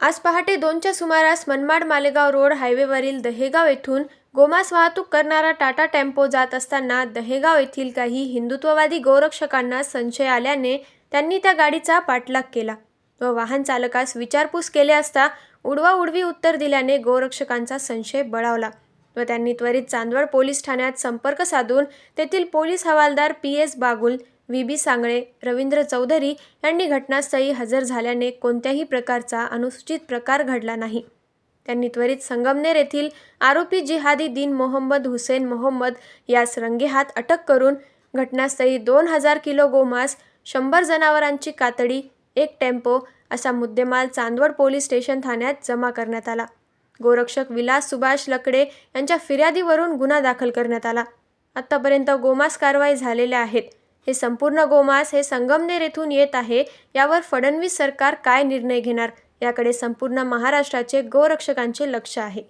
आज पहाटे दोनच्या सुमारास मनमाड मालेगाव रोड हायवेवरील दहेगाव येथून गोमांस वाहतूक करणारा टाटा टेम्पो जात असताना दहेगाव येथील काही हिंदुत्ववादी गोरक्षकांना संशय आल्याने त्यांनी त्या गाडीचा पाठलाग केला व वाहन चालकास विचारपूस केले असता उडवाउडवी उत्तर दिल्याने गोरक्षकांचा संशय बळावला व त्यांनी त्वरित चांदवड पोलीस ठाण्यात संपर्क साधून तेथील पोलीस हवालदार P S Bagul V. B. Sangle Ravindra Chaudhari यांनी घटनास्थळी हजर झाल्याने कोणत्याही प्रकारचा अनुसूचित प्रकार घडला नाही. त्यांनी त्वरित संगमनेर येथील आरोपी जिहादी दिन मोहम्मद हुसेन मोहम्मद यास रंगेहात अटक करून घटनास्थळी दोन हजार किलो गोमांस शंभर जनावरांची कातडी एक टेम्पो असा मुद्देमाल चांदवड पोलीस स्टेशन ठाण्यात जमा करण्यात आला. गोरक्षक विलास सुभाष लकडे यांच्या फिर्यादीवरून गुन्हा दाखल करण्यात आला. आत्तापर्यंत गोमांस कारवाई झालेल्या आहेत. हे संपूर्ण गोमांस हे संगमनेर येथून येत आहे. यावर फडणवीस सरकार काय निर्णय घेणार? याकडे संपूर्ण महाराष्ट्राचे गोरक्षकांचे लक्ष आहे.